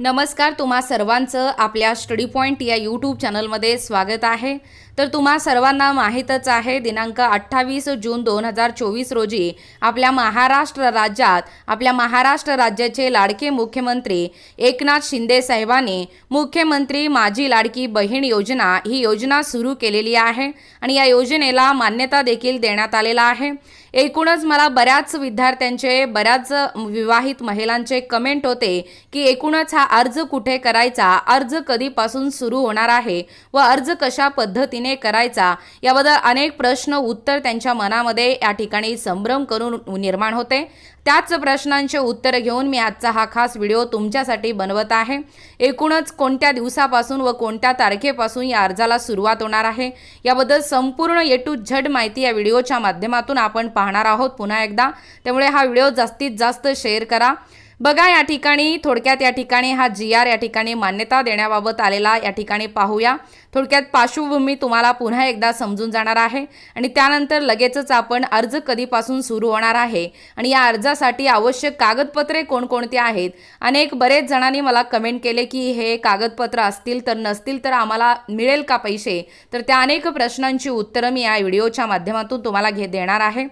नमस्कार तुम्हा सर्वांचं आपल्या स्टडी पॉईंट या यूट्यूब चॅनलमध्ये स्वागत आहे. तर तुम्हा सर्वांना माहीतच आहे दिनांक अठ्ठावीस जून दोन हजार चोवीस रोजी आपल्या महाराष्ट्र राज्यात आपल्या महाराष्ट्र राज्याचे लाडके मुख्यमंत्री एकनाथ शिंदे साहेबांनी मुख्यमंत्री माझी लाडकी बहीण योजना ही योजना सुरू केलेली आहे आणि या योजनेला मान्यता देखील देण्यात आलेला आहे. एकूणच मला बऱ्याच विद्यार्थ्यांचे बऱ्याच विवाहित महिलांचे कमेंट होते की एकूणच हा अर्ज कुठे करायचा? अर्ज कधीपासून सुरू होणार आहे? व अर्ज कशा पद्धतीने करायचा? याबद्दल अनेक प्रश्न उत्तर त्यांच्या मनामध्ये या ठिकाणी संभ्रम करून निर्माण होते. त्याच प्रश्नांचे उत्तर घेऊन मी आजचा हा खास व्हिडिओ तुमच्यासाठी बनवत आहे. एकूणच कोणत्या दिवसापासून व कोणत्या तारखेपासून या अर्जाला सुरुवात होणार आहे? याबद्दल संपूर्ण ए टू झड माहिती या व्हिडिओच्या माध्यमातून आपण पाहणार आहोत पुन्हा एकदा. त्यामुळे हा व्हिडिओ जास्तीत जास्त शेअर करा. बघा या ठिकाणी थोडक्यात या ठिकाणी हा जी आर या ठिकाणी मान्यता देण्याबाबत आलेला या ठिकाणी पाहूया. थोडक्यात पार्श्वभूमी तुम्हाला पुन्हा एकदा समजून जाणार आहे आणि त्यानंतर लगेचच आपण अर्ज कधीपासून सुरू होणार आहे आणि या अर्जासाठी आवश्यक कागदपत्रे कोणकोणती आहेत? अनेक बरेच जणांनी मला कमेंट केले की हे कागदपत्र असतील तर नसतील तर आम्हाला मिळेल का पैसे? तर त्या अनेक प्रश्नांची उत्तरं मी या व्हिडिओच्या माध्यमातून तुम्हाला घे देणार आहे.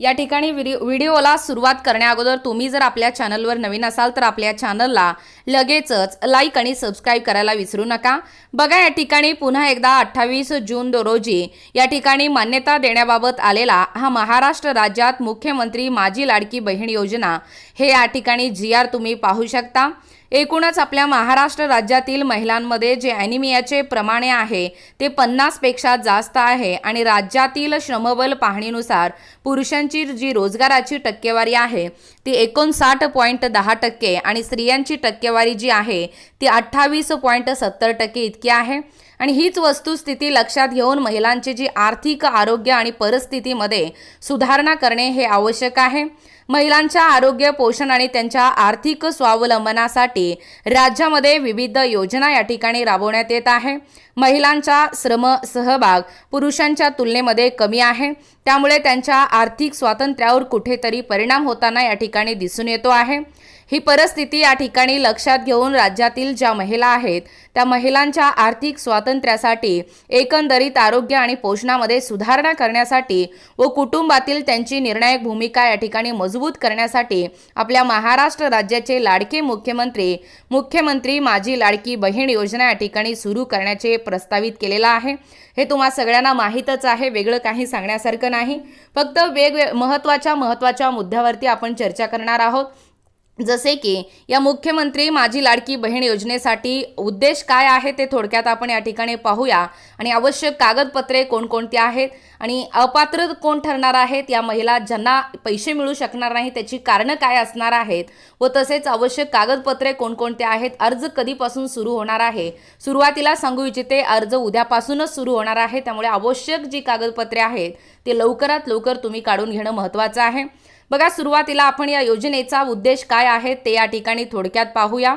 या ठिकाणी व्हिडिओला सुरुवात करण्याअगोदर तुम्ही जर आपल्या चॅनलवर नवीन असाल तर आपल्या चॅनलला लगेचच लाईक आणि सबस्क्राईब करायला विसरू नका. बघा या ठिकाणी पुन्हा एकदा अठ्ठावीस जून रोजी या ठिकाणी मान्यता देण्याबाबत आलेला हा महाराष्ट्र राज्यात मुख्यमंत्री माझी लाडकी बहीण योजना हे या ठिकाणी जी आर तुम्ही पाहू शकता. एकूणच आपल्या महाराष्ट्र राज्यातील महिलांमध्ये जे ॲनिमियाचे प्रमाणे आहे ते पन्नासपेक्षा जास्त आहे आणि राज्यातील श्रमबल पाहणीनुसार पुरुषांची जी रोजगाराची टक्केवारी आहे ती एकोणसाठ पॉईंट दहा टक्के आणि स्त्रियांची टक्केवारी जी आहे ती अठ्ठावीस पॉईंट सत्तर टक्के इतकी आहे. आणि हीच वस्तुस्थिती लक्षात घेऊन महिलांची जी आर्थिक आरोग्य आणि परिस्थितीमध्ये सुधारणा करणे हे आवश्यक आहे. महिलांच्या आरोग्य पोषण आणि त्यांच्या आर्थिक स्वावलंबनासाठी राज्यामध्ये विविध योजना या ठिकाणी राबवण्यात येत आहे. महिलांचा श्रम सहभाग पुरुषांच्या तुलनेमध्ये कमी आहे. त्यामुळे त्यांच्या आर्थिक स्वातंत्र्यावर कुठेतरी परिणाम होताना या ठिकाणी दिसून येतो आहे. ही परिस्थिती या ठिकाणी लक्षात घेऊन राज्यातील ज्या महिला आहेत त्या महिलांच्या आर्थिक स्वातंत्र्यासाठी एकंदरीत आरोग्य आणि पोषणामध्ये सुधारणा करण्यासाठी व कुटुंबातील त्यांची निर्णायक भूमिका या ठिकाणी मजबूत करण्यासाठी आपल्या महाराष्ट्र राज्याचे लाडके मुख्यमंत्री मुख्यमंत्री माझी लाडकी बहीण योजना या ठिकाणी सुरू करण्याचे प्रस्तावित केलेला आहे. हे तुम्हा सगळ्यांना माहीतच आहे वेगळं काही सांगण्यासारखं नाही. फक्त वेगवेग महत्त्वाच्या महत्त्वाच्या मुद्द्यावरती आपण चर्चा करणार आहोत. जसे की या मुख्यमंत्री माझी लाडकी बहीण योजनेसाठी उद्देश काय आहे ते थोडक्यात आपण या ठिकाणी पाहूया. आणि आवश्यक कागदपत्रे कोणकोणती आहेत आणि अपात्र कोण ठरणार आहेत? या महिला ज्यांना पैसे मिळू शकणार नाही त्याची कारणं काय असणार आहेत? व तसेच आवश्यक कागदपत्रे कोणकोणते आहेत? अर्ज कधीपासून सुरू होणार आहे? सुरुवातीला सांगू इच्छिते अर्ज उद्यापासूनच सुरू होणार आहे. त्यामुळे आवश्यक जी कागदपत्रे आहेत ते लवकरात लवकर तुम्ही काढून घेणं महत्त्वाचं आहे. बघा सुरुवातीला आपण या योजनेचा उद्देश काय आहे ते या ठिकाणी थोडक्यात पाहूया.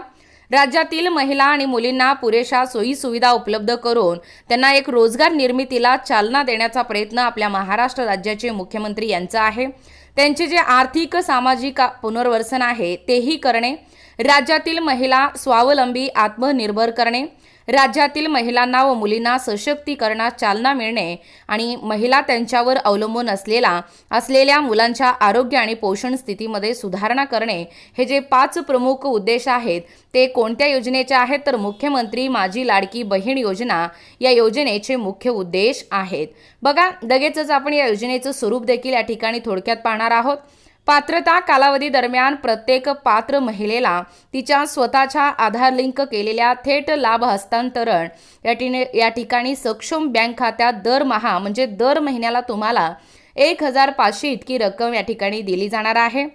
राज्यातील महिला आणि मुलींना पुरेशा सोयीसुविधा उपलब्ध करून त्यांना एक रोजगार निर्मितीला चालना देण्याचा प्रयत्न आपल्या महाराष्ट्र राज्याचे मुख्यमंत्री यांचा आहे. त्यांचे जे आर्थिक सामाजिक पुनर्वसन आहे तेही करणे. राज्यातील महिला स्वावलंबी आत्मनिर्भर करणे. राज्यातील महिलांना व मुलींना सशक्तीकरणात चालना मिळणे आणि महिला त्यांच्यावर अवलंबून असलेला असलेल्या मुलांच्या आरोग्य आणि पोषण स्थितीमध्ये सुधारणा करणे हे जे पाच प्रमुख उद्देश आहेत ते कोणत्या योजनेचे आहेत? तर मुख्यमंत्री माझी लाडकी बहीण योजना या योजनेचे मुख्य उद्देश आहेत. बघा लगेचच आपण या योजनेचं स्वरूप देखील या ठिकाणी थोडक्यात पाहणार आहोत. पात्रता कालावधी दरम्यान प्रत्येक पात्र महिलेला तिच्या स्वतःच्या आधार लिंक केलेल्या थेट लाभ हस्तांतरण. या ठिने या ठिकाणी सक्षम बँक खात्यात दरमहा म्हणजे दर महिन्याला तुम्हाला एक हजार पाचशे इतकी रक्कम या ठिकाणी दिली जाणार आहे.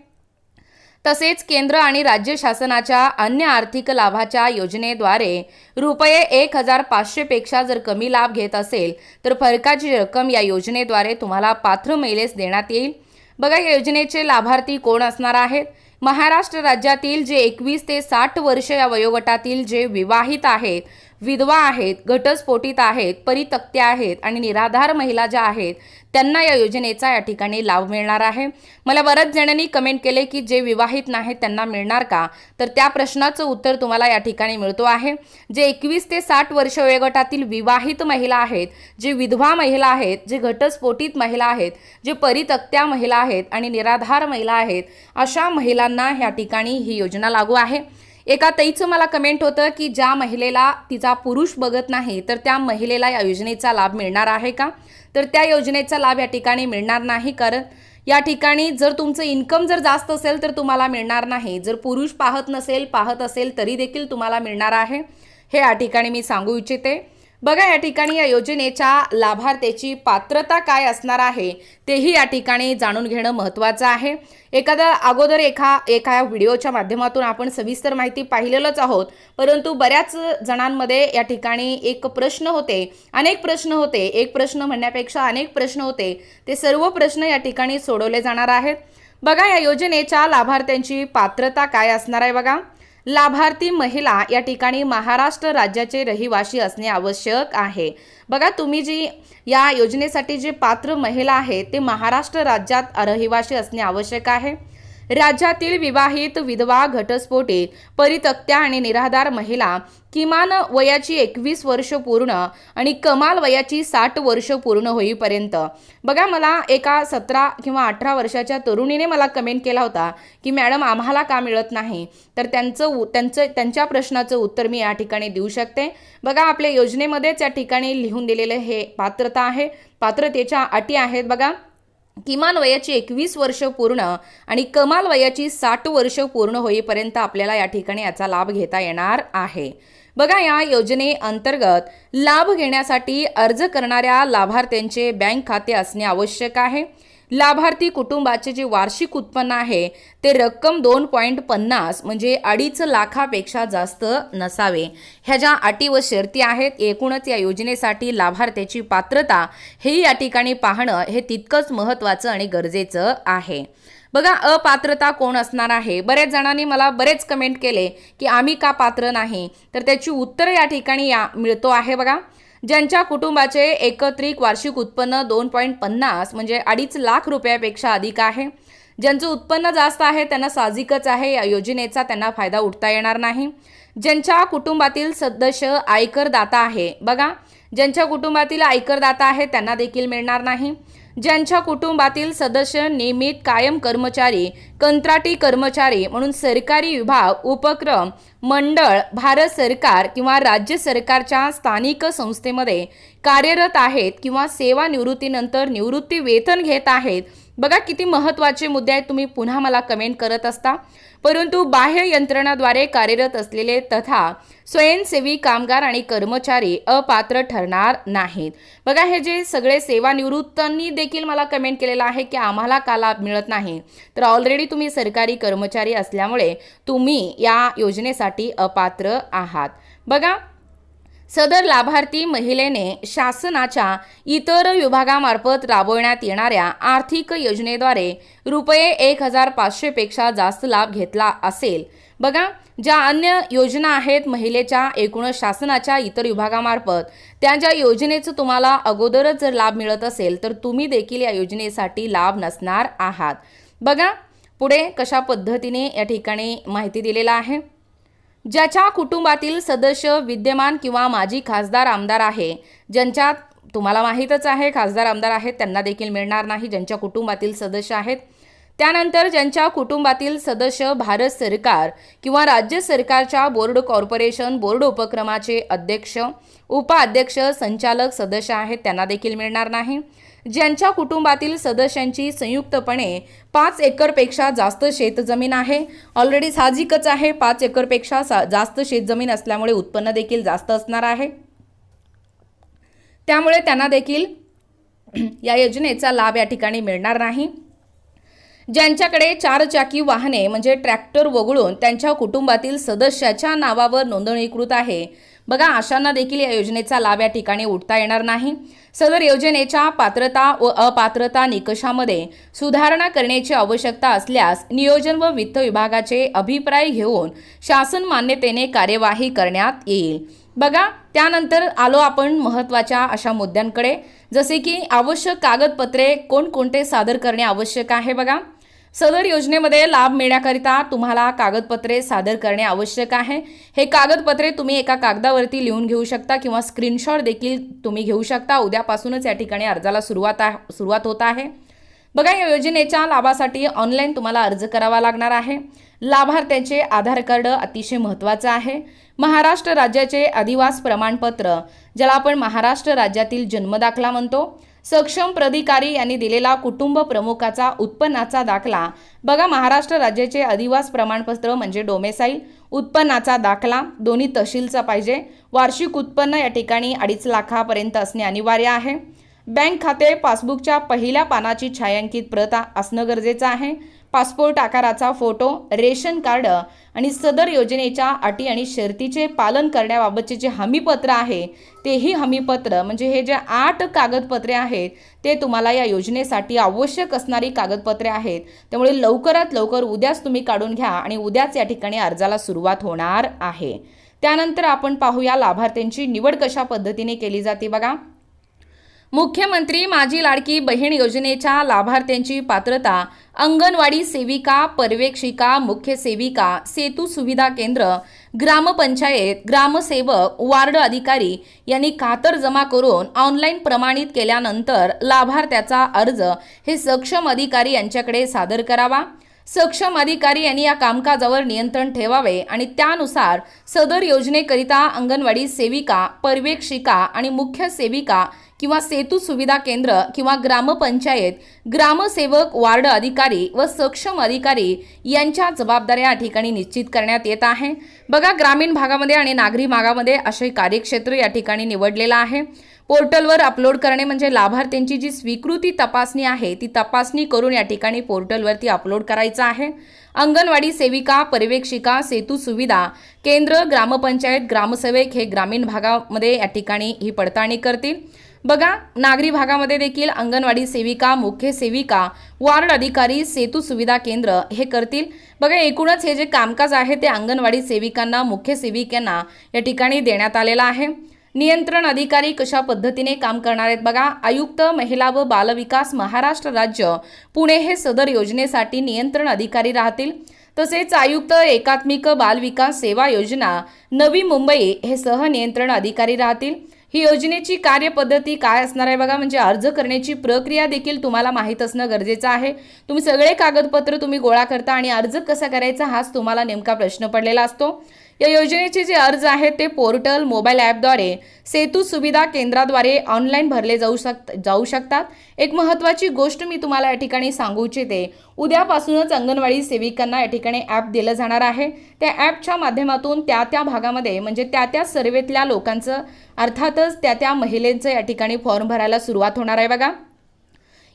तसेच केंद्र आणि राज्य शासनाच्या अन्य आर्थिक लाभाच्या योजनेद्वारे रुपये एक हजार पाचशेपेक्षा जर कमी लाभ घेत असेल तर फरकाची रक्कम या योजनेद्वारे तुम्हाला पात्र महिलेस देण्यात येईल. बघा या योजनेचे लाभार्थी कोण असणार आहेत? महाराष्ट्र राज्यातील जे एकवीस ते साठ वर्ष या वयोगटातील जे विवाहित आहेत विधवा आहेत घटस्फोटित आहेत परितक्त्या आहेत आणि निराधार महिला ज्या आहेत त्यांना या योजनेचा या ठिकाणी लाभ मिळणार आहे. मला बऱ्याच जणांनी कमेंट केले की जे विवाहित नाहीत त्यांना मिळणार का? तर त्या प्रश्नाचं उत्तर तुम्हाला या ठिकाणी मिळतो आहे. जे एकवीस ते साठ वर्ष वयोगटातील विवाहित महिला आहेत जे विधवा महिला आहेत जे घटस्फोटित महिला आहेत जे परितक्त्या महिला आहेत आणि निराधार महिला आहेत अशा महिलांना या ठिकाणी ही योजना लागू आहे. एका ताईचं मला कमेंट होतं की ज्या महिलेला तिचा पुरुष बघत नाही तर त्या महिलेला या योजनेचा लाभ मिळणार आहे का? तर त्या योजनेचा लाभ या ठिकाणी मिळणार नाही कारण या ठिकाणी जर तुमचं इन्कम जर जास्त असेल तर तुम्हाला मिळणार नाही. जर पुरुष पाहत नसेल पाहत असेल तरी देखील तुम्हाला मिळणार आहे. हे या ठिकाणी मी सांगू इच्छिते. बघा या ठिकाणी या योजनेच्या लाभार्थ्याची पात्रता काय असणार आहे तेही या ठिकाणी जाणून घेणं महत्त्वाचं आहे. एखादा अगोदर एका एका व्हिडिओच्या माध्यमातून आपण सविस्तर माहिती पाहिलेलंच आहोत परंतु बऱ्याच जणांमध्ये या ठिकाणी एक प्रश्न होते अनेक प्रश्न होते एक प्रश्न म्हणण्यापेक्षा अनेक प्रश्न होते ते सर्व प्रश्न या ठिकाणी सोडवले जाणार आहेत. बघा या योजनेच्या लाभार्थ्यांची पात्रता काय असणार आहे बघा. लाभार्थी महिला या ठिकाणी महाराष्ट्र राज्याचे रहिवासी असणे आवश्यक आहे. बघा तुम्ही जी या योजनेसाठी जे पात्र महिला आहे ते महाराष्ट्र राज्यात रहिवासी असणे आवश्यक आहे. राज्यातील विवाहित विधवा घटस्फोटे परितक्त्या आणि निराधार महिला किमान वयाची एकवीस वर्ष पूर्ण आणि कमाल वयाची साठ वर्ष पूर्ण होईपर्यंत. बघा मला एका सतरा किंवा अठरा वर्षाच्या तरुणीने मला कमेंट केला होता की मॅडम आम्हाला का मिळत नाही? तर त्यांचं उ- त्यांचं त्यांच्या प्रश्नाचं उत्तर मी या ठिकाणी देऊ शकते. बघा आपल्या योजनेमध्येच या ठिकाणी लिहून दिलेलं हे पात्रता आहे. पात्रतेच्या अटी आहेत बघा. किमान वयाची एकवीस वर्ष पूर्ण आणि कमाल वयाची साठ वर्ष पूर्ण होईपर्यंत आपल्याला या ठिकाणी याचा लाभ घेता येणार आहे. बघा या योजनेअंतर्गत लाभ घेण्यासाठी अर्ज करणाऱ्या लाभार्थ्यांचे बँक खाते असणे आवश्यक आहे. लाभार्थी कुटुंबाचे जे वार्षिक उत्पन्न आहे ते रक्कम दोन पॉईंट पन्नास म्हणजे अडीच लाखापेक्षा जास्त नसावे. ह्या ज्या अटी व शर्ती आहेत एकूणच या योजनेसाठी लाभार्थ्याची पात्रता हे या ठिकाणी पाहणं हे तितकंच महत्त्वाचं आणि गरजेचं आहे. बघा अपात्रता कोण असणार आहे? बऱ्याच जणांनी मला बरेच कमेंट केले की आम्ही का पात्र नाही? तर त्याची उत्तर या ठिकाणी या मिळतो आहे बघा. ज्यांच्या कुटुंबाचे एकत्रित वार्षिक उत्पन्न दोन पॉईंट पन्नास म्हणजे अडीच लाख रुपयापेक्षा अधिक आहे. ज्यांचं उत्पन्न जास्त आहे त्यांना साहजिकच आहे. या योजनेचा त्यांना फायदा उठता येणार नाही. ज्यांच्या कुटुंबातील सदस्य आयकरदाता आहे बघा. ज्यांच्या कुटुंबातील आयकरदाता आहे त्यांना देखील मिळणार नाही. ज्यांच्या कुटुंबातील सदस्य नियमित कायम कर्मचारी कंत्राटी कर्मचारी म्हणून सरकारी विभाग उपक्रम मंडळ भारत सरकार किंवा राज्य सरकारच्या स्थानिक संस्थेमध्ये कार्यरत आहेत किंवा सेवानिवृत्तीनंतर निवृत्ती वेतन घेत आहेत बघा किती महत्त्वाचे मुद्दे आहेत. तुम्ही पुन्हा मला कमेंट करत असता. परंतु बाह्य यंत्रणाद्वारे कार्यरत असलेले तथा स्वयंसेवी कामगार आणि कर्मचारी अपात्र ठरणार नाहीत. बघा हे जे सगळे सेवानिवृत्तांनी देखील मला कमेंट केलेलं आहे की आम्हाला का लाभ मिळत नाही. तर ऑलरेडी तुम्ही सरकारी कर्मचारी असल्यामुळे तुम्ही या योजनेसाठी अपात्र आहात. बघा सदर लाभार्थी महिलेने शासनाच्या इतर विभागामार्फत राबवण्यात येणाऱ्या आर्थिक योजनेद्वारे रुपये एक हजार पाचशेपेक्षा जास्त लाभ घेतला असेल. बघा ज्या अन्य योजना आहेत महिलेच्या एकूण शासनाच्या इतर विभागामार्फत त्या ज्या योजनेचं तुम्हाला अगोदरच जर लाभ मिळत असेल तर तुम्ही देखील या योजनेसाठी लाभ नसणार आहात. बघा पुढे कशा पद्धतीने या ठिकाणी माहिती दिलेला आहे. ज्याच्या कुटुंबातील सदस्य विद्यमान किंवा माजी खासदार आमदार आहे ज्यांच्यात तुम्हाला माहीतच आहे खासदार आमदार आहेत त्यांना देखील मिळणार नाही ज्यांच्या कुटुंबातील सदस्य आहेत. त्यानंतर ज्यांच्या कुटुंबातील सदस्य भारत सरकार किंवा राज्य सरकारच्या बोर्ड कॉर्पोरेशन बोर्ड उपक्रमाचे अध्यक्ष उपाध्यक्ष संचालक सदस्य आहेत त्यांना देखील मिळणार नाही. ज्यांच्या कुटुंबातील सदस्यांची संयुक्तपणे पाच एकरपेक्षा जास्त शेतजमीन आहे. ऑलरेडी साहजिकच आहे पाच एकरपेक्षा सा जास्त शेतजमीन असल्यामुळे उत्पन्न देखील जास्त असणार आहे. त्यामुळे त्यांना देखील या योजनेचा लाभ या ठिकाणी मिळणार नाही. ज्यांच्याकडे चारचाकी वाहने म्हणजे ट्रॅक्टर वगळून त्यांच्या कुटुंबातील सदस्याच्या नावावर नोंदणीकृत आहे बघा अशांना देखील या योजनेचा लाभ या ठिकाणी उठता येणार नाही. सदर योजनेच्या पात्रता व अपात्रता निकषामध्ये सुधारणा करण्याची आवश्यकता असल्यास नियोजन व वित्त विभागाचे अभिप्राय घेऊन शासन मान्यतेने कार्यवाही करण्यात येईल. बघा त्यानंतर आलो आपण महत्त्वाच्या अशा मुद्द्यांकडे. जसे की आवश्यक कागदपत्रे कोणकोणते सादर करणे आवश्यक आहे बघा. सदर योजनेमध्ये लाभ मिळण्याकरिता तुम्हाला कागदपत्रे सादर करणे आवश्यक आहे. हे कागदपत्रे तुम्ही एका कागदावरती लिहून घेऊ शकता किंवा स्क्रीनशॉट देखील तुम्ही घेऊ शकता. उद्यापासूनच या ठिकाणी अर्जाला सुरुवात आहे सुरुवात होत आहे. बघा या योजनेच्या लाभासाठी ऑनलाईन तुम्हाला अर्ज करावा लागणार आहे. लाभार्थ्यांचे आधार कार्ड अतिशय महत्त्वाचं आहे. महाराष्ट्र राज्याचे अधिवास प्रमाणपत्र ज्याला आपण महाराष्ट्र राज्यातील जन्मदाखला म्हणतो. सक्षम प्राधिकारी यांनी दिलेला कुटुंब प्रमुखाचा उत्पन्नाचा दाखला. बघा महाराष्ट्र राज्याचे अधिवास प्रमाणपत्र म्हणजे डोमेसाईल. उत्पन्नाचा दाखला दोन्ही तहसीलचा पाहिजे. वार्षिक उत्पन्न या ठिकाणी अडीच लाखापर्यंत असणे अनिवार्य आहे. बँक खाते पासबुकच्या पहिल्या पानाची छायांकित प्रत असणं गरजेचं आहे. पासपोर्ट आकाराचा फोटो रेशन कार्ड आणि सदर योजनेच्या अटी आणि शर्तीचे पालन करण्याबाबतचे जे हमीपत्र आहे तेही हमीपत्र म्हणजे हे जे आठ कागदपत्रे आहेत ते तुम्हाला या योजनेसाठी आवश्यक असणारी कागदपत्रे आहेत. त्यामुळे लवकरात लवकर उद्याच तुम्ही काढून घ्या आणि उद्याच या ठिकाणी अर्जाला सुरुवात होणार आहे. त्यानंतर आपण पाहूया लाभार्थ्यांची निवड कशा पद्धतीने केली जाते बघा. मुख्यमंत्री माझी लाडकी बहीण योजनेच्या लाभार्थ्यांची पात्रता अंगणवाडी सेविका पर्यवेक्षिका मुख्य सेविका सेतू सुविधा केंद्र ग्रामपंचायत ग्रामसेवक वार्ड अधिकारी यांनी खातर जमा करून ऑनलाईन प्रमाणित केल्यानंतर लाभार्थ्याचा अर्ज हे सक्षम अधिकारी यांच्याकडे सादर करावा. सक्षम अधिकारी यांनी या कामकाजावर नियंत्रण ठेवावे आणि त्यानुसार सदर योजनेकरिता अंगणवाडी सेविका पर्यवेक्षिका आणि मुख्य सेविका किंवा सेतू सुविधा केंद्र किंवा ग्रामपंचायत ग्रामसेवक वार्ड अधिकारी व सक्षम अधिकारी यांच्या जबाबदाऱ्या या ठिकाणी निश्चित करण्यात येत आहे. बघा ग्रामीण भागामध्ये आणि नागरी भागामध्ये असे कार्यक्षेत्र या ठिकाणी निवडलेलं आहे. पोर्टलवर अपलोड करणे म्हणजे लाभार्थ्यांची जी स्वीकृती तपासणी आहे ती तपासणी करून या ठिकाणी पोर्टलवरती अपलोड करायचं आहे. अंगणवाडी सेविका पर्यवेक्षिका सेतू सुविधा केंद्र ग्रामपंचायत ग्रामसेवक हे ग्रामीण भागामध्ये या ठिकाणी ही पडताळणी करतील. बघा नागरी भागामध्ये देखील अंगणवाडी सेविका मुख्य सेविका वार्ड अधिकारी सेतू सुविधा केंद्र हे करतील. बघा एकूणच हे जे कामकाज आहे ते अंगणवाडी सेविकांना मुख्य सेविकांना या ठिकाणी देण्यात आलेलं आहे. नियंत्रण अधिकारी कशा पद्धतीने काम करणार आहेत बघा आयुक्त महिला व बालविकास महाराष्ट्र राज्य पुणे हे सदर योजनेसाठी नियंत्रण अधिकारी राहतील. तसेच आयुक्त एकात्मिक बालविकास सेवा योजना नवी मुंबई हे सहनियंत्रण अधिकारी राहतील. ही योजनेची कार्यपद्धती काय असणार आहे बघा? म्हणजे अर्ज करण्याची प्रक्रिया देखील तुम्हाला माहीत असणं गरजेचं आहे. तुम्ही सगळे कागदपत्र तुम्ही गोळा करता आणि अर्ज कसा करायचा हाच तुम्हाला नेमका प्रश्न पडलेला असतो. या योजनेचे जे अर्ज आहेत ते पोर्टल मोबाईल ॲपद्वारे सेतू सुविधा केंद्राद्वारे ऑनलाईन भरले जाऊ शक जाऊ शकतात. एक महत्त्वाची गोष्ट मी तुम्हाला या ठिकाणी सांगू इच्छिते उद्यापासूनच अंगणवाडी सेविकांना या ठिकाणी ॲप दिलं जाणार आहे. त्या ॲपच्या माध्यमातून त्या त्या भागामध्ये म्हणजे त्या त्या सर्वेतल्या लोकांचं अर्थातच त्या त्या महिलेचं या ठिकाणी फॉर्म भरायला सुरुवात होणार आहे बघा.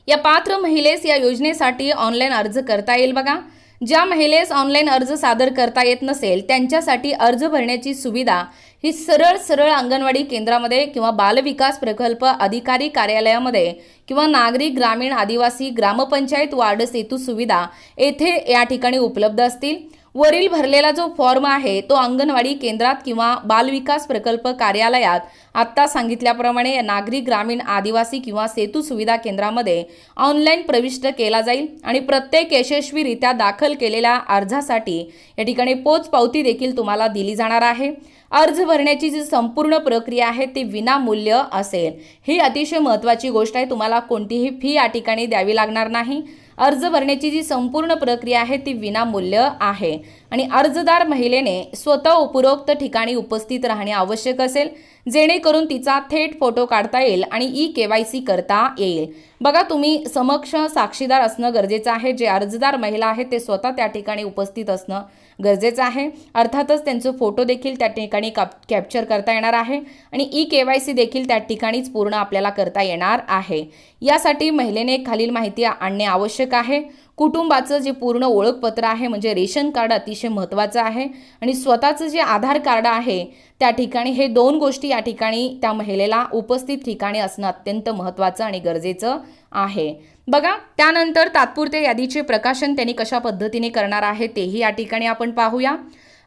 या पात्र महिलेस या योजनेसाठी ऑनलाईन अर्ज करता येईल बघा. ज्या महिलेस ऑनलाईन अर्ज सादर करता येत नसेल त्यांच्यासाठी अर्ज भरण्याची सुविधा ही सरळ सरळ अंगणवाडी केंद्रामध्ये किंवा बालविकास प्रकल्प अधिकारी कार्यालयामध्ये किंवा नागरी ग्रामीण आदिवासी ग्रामपंचायत वार्ड सेतू सुविधा येथे या ठिकाणी उपलब्ध असतील. वरील भरलेला जो फॉर्म आहे तो अंगणवाडी केंद्रात किंवा बालविकास प्रकल्प कार्यालयात आत्ता सांगितल्याप्रमाणे नागरी ग्रामीण आदिवासी किंवा सेतू सुविधा केंद्रामध्ये ऑनलाईन प्रविष्ट केला जाईल आणि प्रत्येक यशस्वीरित्या दाखल केलेल्या अर्जासाठी या ठिकाणी पोचपावती देखील तुम्हाला दिली जाणार आहे. अर्ज भरण्याची जी संपूर्ण प्रक्रिया आहे ती विनामूल्य असेल. ही अतिशय महत्त्वाची गोष्ट आहे तुम्हाला कोणतीही फी या ठिकाणी द्यावी लागणार नाही. अर्ज भरण्याची जी संपूर्ण प्रक्रिया आहे ती विनामूल्य आहे. आणि अर्जदार महिलेने स्वतः उपरोक्त ठिकाणी उपस्थित राहणे आवश्यक असेल जेणेकरून तिचा थेट फोटो काढता येईल आणि ई के वाय सी करता येईल. बघा तुम्ही समक्ष साक्षीदार असणं गरजेचं आहे. जे अर्जदार महिला आहेत ते स्वतः त्या ठिकाणी उपस्थित असणं गरजेचं आहे. अर्थातच त्यांचं फोटो देखील त्या ठिकाणी कॅप कॅप्चर करता येणार आहे आणि ई के वाय सी देखील त्या ठिकाणीच पूर्ण आपल्याला करता येणार आहे. यासाठी महिलेने खालील माहिती आणणे आवश्यक आहे. कुटुंबाचं जे पूर्ण ओळखपत्र आहे म्हणजे रेशन कार्ड अतिशय महत्त्वाचं आहे आणि स्वतःचं जे आधार कार्ड आहे त्या ठिकाणी हे दोन गोष्टी या ठिकाणी त्या महिलेला उपस्थित ठिकाणी असणं अत्यंत महत्त्वाचं आणि गरजेचं आहे. बघा त्यानंतर तात्पुरत्या यादीचे प्रकाशन त्यांनी कशा पद्धतीने करणार आहे तेही या ठिकाणी आपण पाहूया.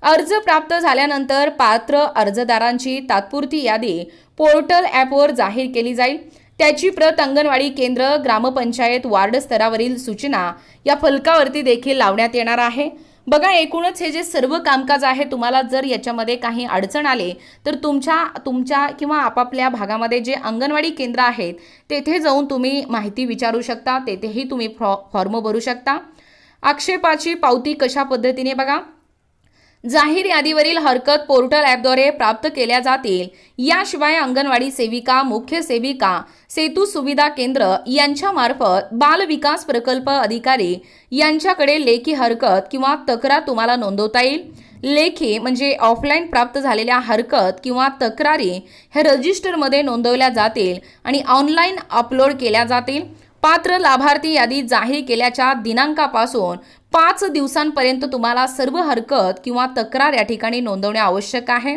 अर्ज प्राप्त झाल्यानंतर पात्र अर्जदारांची तात्पुरती यादी पोर्टल ॲपवर जाहीर केली जाईल. त्याची प्रत अंगणवाडी केंद्र ग्रामपंचायत वार्ड स्तरावरील सूचना या फलकावरती देखील लावण्यात येणार आहे. बघा एकूणच हे जे सर्व कामकाज आहे तुम्हाला जर याच्यामध्ये काही अडचण आले तर तुमच्या तुमच्या किंवा आपापल्या भागामध्ये जे अंगणवाडी केंद्र आहेत तेथे जाऊन तुम्ही माहिती विचारू शकता तेथेही तुम्ही फॉर्म भरू शकता. आक्षेपाची पावती कशा पद्धतीने बघा. जाहीर यादीवरील हरकत पोर्टल ॲपद्वारे प्राप्त केल्या जातील. याशिवाय अंगणवाडी सेविका मुख्य सेविका सेतू सुविधा केंद्र यांच्यामार्फत बाल विकास प्रकल्प अधिकारी यांच्याकडे लेखी हरकत किंवा तक्रार तुम्हाला नोंदवता येईल. लेखी म्हणजे ऑफलाईन प्राप्त झालेल्या हरकत किंवा तक्रारी हे रजिस्टरमध्ये नोंदवल्या जातील आणि ऑनलाईन अपलोड केल्या जातील. पात्र लाभार्थी यादी जाहीर केल्याच्या दिनांकापासून पाच दिवसांपर्यंत तुम्हाला सर्व हरकत किंवा तक्रार या ठिकाणी नोंदवणे आवश्यक आहे.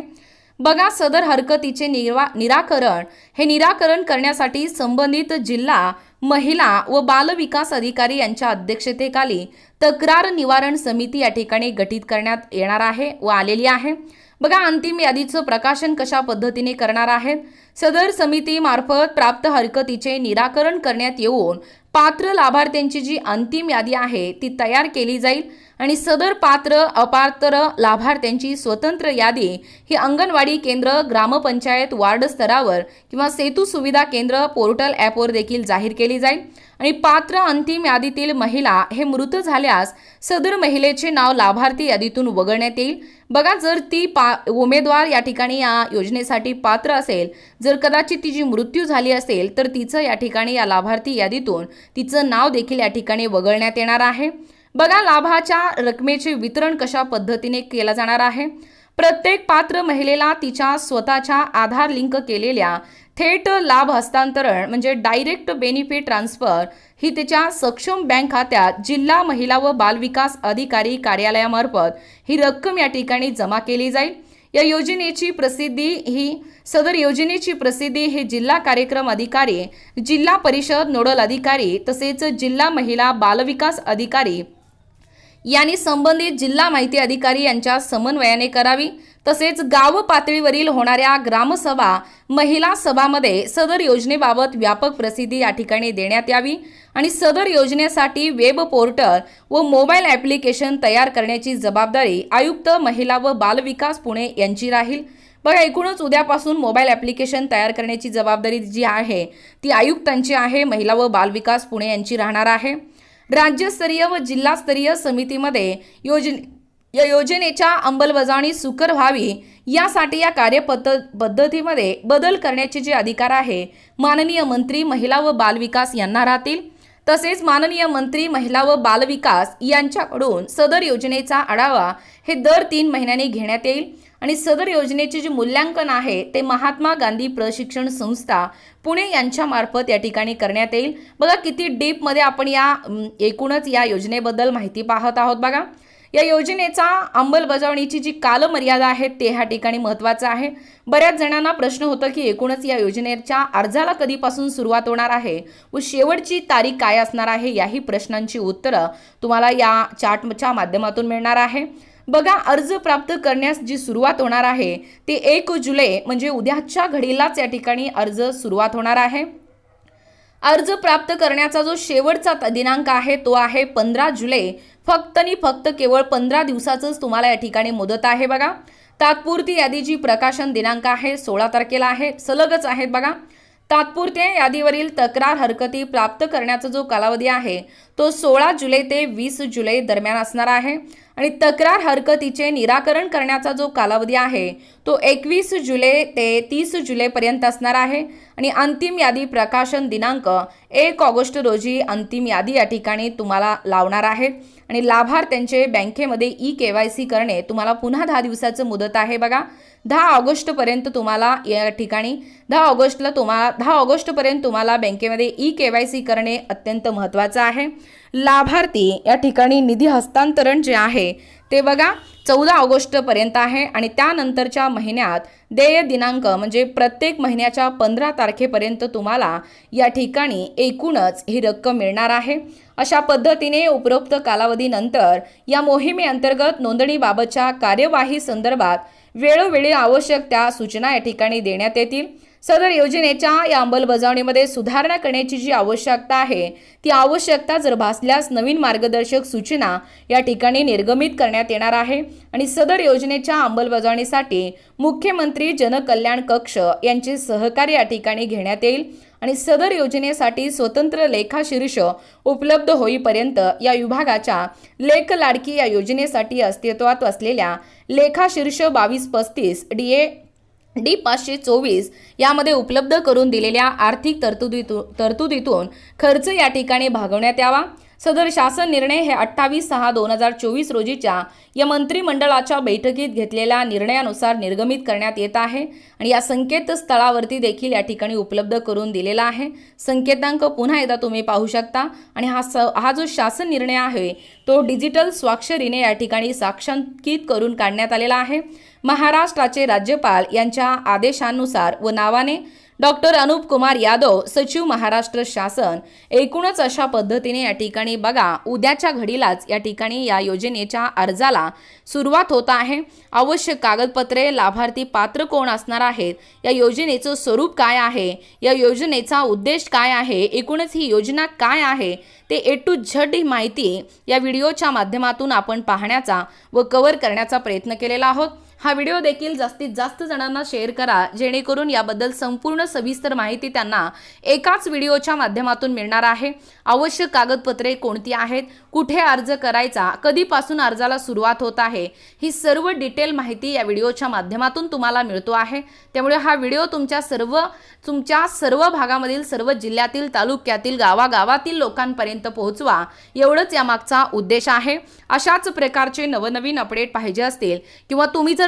बघा सदर हरकतीचे निवा निराकरण हे निराकरण करण्यासाठी संबंधित जिल्हा महिला व बाल विकास अधिकारी यांच्या अध्यक्षतेखाली तक्रार निवारण समिती या ठिकाणी गठीत करण्यात येणार आहे व आलेली आहे. बघा अंतिम यादीचं प्रकाशन कशा पद्धतीने करणार आहेत सदर समितीमार्फत प्राप्त हरकतीचे निराकरण करण्यात येऊन पात्र लाभार्थ्यांची जी अंतिम यादी आहे ती तयार केली जाईल. आणि सदर पात्र अपात्र लाभार्थ्यांची स्वतंत्र यादी ही अंगणवाडी केंद्र ग्रामपंचायत वार्ड स्तरावर किंवा सेतू सुविधा केंद्र पोर्टल ॲपवर देखील जाहीर केली जाईल. आणि पात्र अंतिम यादीतील महिला हे मृत झाल्यास सदर महिलेचे नाव लाभार्थी यादीतून वगळण्यात येईल. बघा जर ती पा उमेदवार या ठिकाणी या योजनेसाठी पात्र असेल जर कदाचित तिची मृत्यू झाली असेल तर तिचं या ठिकाणी या लाभार्थी यादीतून तिचं नाव देखील या ठिकाणी वगळण्यात येणार आहे. बघा लाभाच्या रकमेचे वितरण कशा पद्धतीने केलं जाणार आहे? प्रत्येक पात्र महिलेला तिच्या स्वतःच्या आधार लिंक केलेल्या थेट लाभ हस्तांतरण म्हणजे डायरेक्ट बेनिफिट ट्रान्सफर ही तिच्या सक्षम बँक खात्यात जिल्हा महिला व बालविकास अधिकारी कार्यालयामार्फत ही रक्कम या ठिकाणी जमा केली जाईल. या योजनेची प्रसिद्धी ही सदर योजनेची प्रसिद्धी हे जिल्हा कार्यक्रम अधिकारी जिल्हा परिषद नोडल अधिकारी तसेच जिल्हा महिला बालविकास अधिकारी यांनी संबंधित जिल्हा माहिती अधिकारी यांच्या समन्वयाने करावी. तसेच गाव पातळीवरील होणाऱ्या ग्रामसभा महिला सभामध्ये सदर योजनेबाबत व्यापक प्रसिद्धी या ठिकाणी देण्यात यावी आणि सदर योजनेसाठी वेब पोर्टल व मोबाईल ॲप्लिकेशन तयार करण्याची जबाबदारी आयुक्त महिला व बालविकास पुणे यांची राहील. बघा एकूणच उद्यापासून मोबाईल ॲप्लिकेशन तयार करण्याची जबाबदारी जी आहे ती आयुक्तांची आहे महिला व बालविकास पुणे यांची राहणार आहे. राज्यस्तरीय व जिल्हास्तरीय समितीमध्ये योजने या योजनेच्या अंमलबजावणी सुकर व्हावी यासाठी या कार्यपद्ध पद्धतीमध्ये बदल करण्याचे जे अधिकार आहे माननीय मंत्री महिला व बालविकास यांना राहतील. तसेच माननीय मंत्री महिला व बालविकास यांच्याकडून सदर योजनेचा आढावा हे दर तीन महिन्यांनी घेण्यात येईल. आणि सदर योजनेचे जे मूल्यांकन आहे ते महात्मा गांधी प्रशिक्षण संस्था पुणे यांच्यामार्फत या ठिकाणी करण्यात येईल. बघा किती डीपमध्ये आपण या एकूणच या योजनेबद्दल माहिती पाहत आहोत बघा. या योजनेचा अंमलबजावणीची जी कालमर्यादा आहे ते ह्या ठिकाणी महत्त्वाचं आहे. बऱ्याच जणांना प्रश्न होतं की एकूणच या योजनेच्या अर्जाला कधीपासून सुरुवात होणार आहे व शेवटची तारीख काय असणार आहे याही प्रश्नांची उत्तरं तुम्हाला या चार्टच्या माध्यमातून मिळणार आहे. बघा अर्ज प्राप्त करण्यास जी सुरुवात होणार आहे ती एक जुलै म्हणजे उद्याच्या घडीलाच या ठिकाणी अर्ज सुरुवात होणार आहे. अर्ज प्राप्त करण्याचा जो शेवटचा त- दिनांक आहे तो आहे पंधरा जुलै. फक्त आणि फक्त केवळ पंधरा दिवसाचंच तुम्हाला या ठिकाणी मुदत आहे बघा. तात्पुरती यादी जी प्रकाशन दिनांक आहे सोळा तारखेला आहे सलगच आहेत बघा. तात्पुरत्या यादीवरील तक्रार हरकती प्राप्त करण्याचा जो कालावधी आहे तो सोळा जुलै ते वीस जुलै दरम्यान असणार आहे. आणि तक्रार हरकतीचे निराकरण करण्याचा जो कालावधी आहे तो एकवीस जुलै ते तीस जुलैपर्यंत असणार आहे. आणि अंतिम यादी प्रकाशन दिनांक एक ऑगस्ट रोजी अंतिम यादी या ठिकाणी तुम्हाला लावणार आहे. आणि लाभार्थ्यांचे बँकेमध्ये ई के वाय सी करणे तुम्हाला पुन्हा दहा दिवसाचं मुदत आहे बघा. दहा ऑगस्टपर्यंत तुम्हाला या ठिकाणी दहा ऑगस्टला तुम्हाला दहा ऑगस्टपर्यंत तुम्हाला बँकेमध्ये ई के वाय सी करणे अत्यंत महत्त्वाचं आहे. लाभार्थी या ठिकाणी निधी हस्तांतरण जे आहे ते बघा चौदा ऑगस्टपर्यंत आहे आणि त्यानंतरच्या महिन्यात देय दिनांक म्हणजे प्रत्येक महिन्याच्या पंधरा तारखेपर्यंत तुम्हाला या ठिकाणी एकूणच ही रक्कम मिळणार आहे. अशा पद्धतीने उपरोक्त कालावधीनंतर या मोहिमेअंतर्गत नोंदणीबाबतच्या कार्यवाही संदर्भात वेळोवेळी आवश्यक त्या सूचना या ठिकाणी देण्यात येतील. सदर योजनेच्या या अंमलबजावणीमध्ये सुधारणा करण्याची जी आवश्यकता आहे ती आवश्यकता जर भासल्यास नवीन मार्गदर्शक सूचना या ठिकाणी निर्गमित करण्यात येणार आहे. आणि सदर योजनेच्या अंमलबजावणीसाठी मुख्यमंत्री जनकल्याण कक्ष यांचे सहकार्य या ठिकाणी घेण्यात येईल. आणि सदर योजनेसाठी स्वतंत्र लेखाशीर्ष उपलब्ध होईपर्यंत या विभागाच्या लेख लाडकी या योजनेसाठी अस्तित्वात असलेल्या लेखाशीर्ष बावीस पस्तीस डी ए डी पाचशे चोवीस यामध्ये उपलब्ध करून दिलेल्या आर्थिक तरतुदीतून तरतुदीतून खर्च या ठिकाणी भागवण्यात यावा. सदर शासन निर्णय हे अठ्ठावीस सहा दोन हजार चोवीस रोजीच्या या मंत्रिमंडळाच्या बैठकीत घेतलेल्या निर्णयानुसार निर्गमित करण्यात येत आहे आणि या संकेतस्थळावरती देखील या ठिकाणी उपलब्ध करून दिलेला आहे. संकेतांक पुन्हा एकदा तुम्ही पाहू शकता आणि हा स हा जो शासन निर्णय आहे तो डिजिटल स्वाक्षरीने या ठिकाणी साक्षांकित करून काढण्यात आलेला आहे. महाराष्ट्राचे राज्यपाल यांच्या आदेशानुसार व नावाने डॉक्टर अनुप कुमार यादव सचिव महाराष्ट्र शासन. एकूणच अशा पद्धतीने या ठिकाणी बघा उद्याच्या घडीलाच या ठिकाणी या योजनेच्या अर्जाला सुरुवात होत आहे. आवश्यक कागदपत्रे लाभार्थी पात्र कोण असणार आहेत? या योजनेचं स्वरूप काय आहे? या योजनेचा उद्देश काय आहे? एकूणच ही योजना काय आहे? ते ए टू झड ही माहिती या व्हिडिओच्या माध्यमातून आपण पाहण्याचा व कव्हर करण्याचा प्रयत्न केलेला आहोत. हा व्हिडिओ देखील जास्तीत जास्त जणांना शेअर करा जेणेकरून याबद्दल संपूर्ण सविस्तर माहिती त्यांना एकाच व्हिडिओच्या माध्यमातून मिळणार आहे. आवश्यक कागदपत्रे कोणती आहेत कुठे अर्ज करायचा कधीपासून अर्जाला सुरुवात होत आहे ही सर्व डिटेल माहिती या व्हिडिओच्या माध्यमातून तुम्हाला मिळतो आहे. त्यामुळे हा व्हिडिओ तुमच्या सर्व तुमच्या सर्व भागामधील सर्व जिल्ह्यातील तालुक्यातील गावागावातील लोकांपर्यंत पोहोचवा एवढंच यामागचा उद्देश आहे. अशाच प्रकारचे नवनवीन अपडेट पाहिजे असतील किंवा तुम्ही जर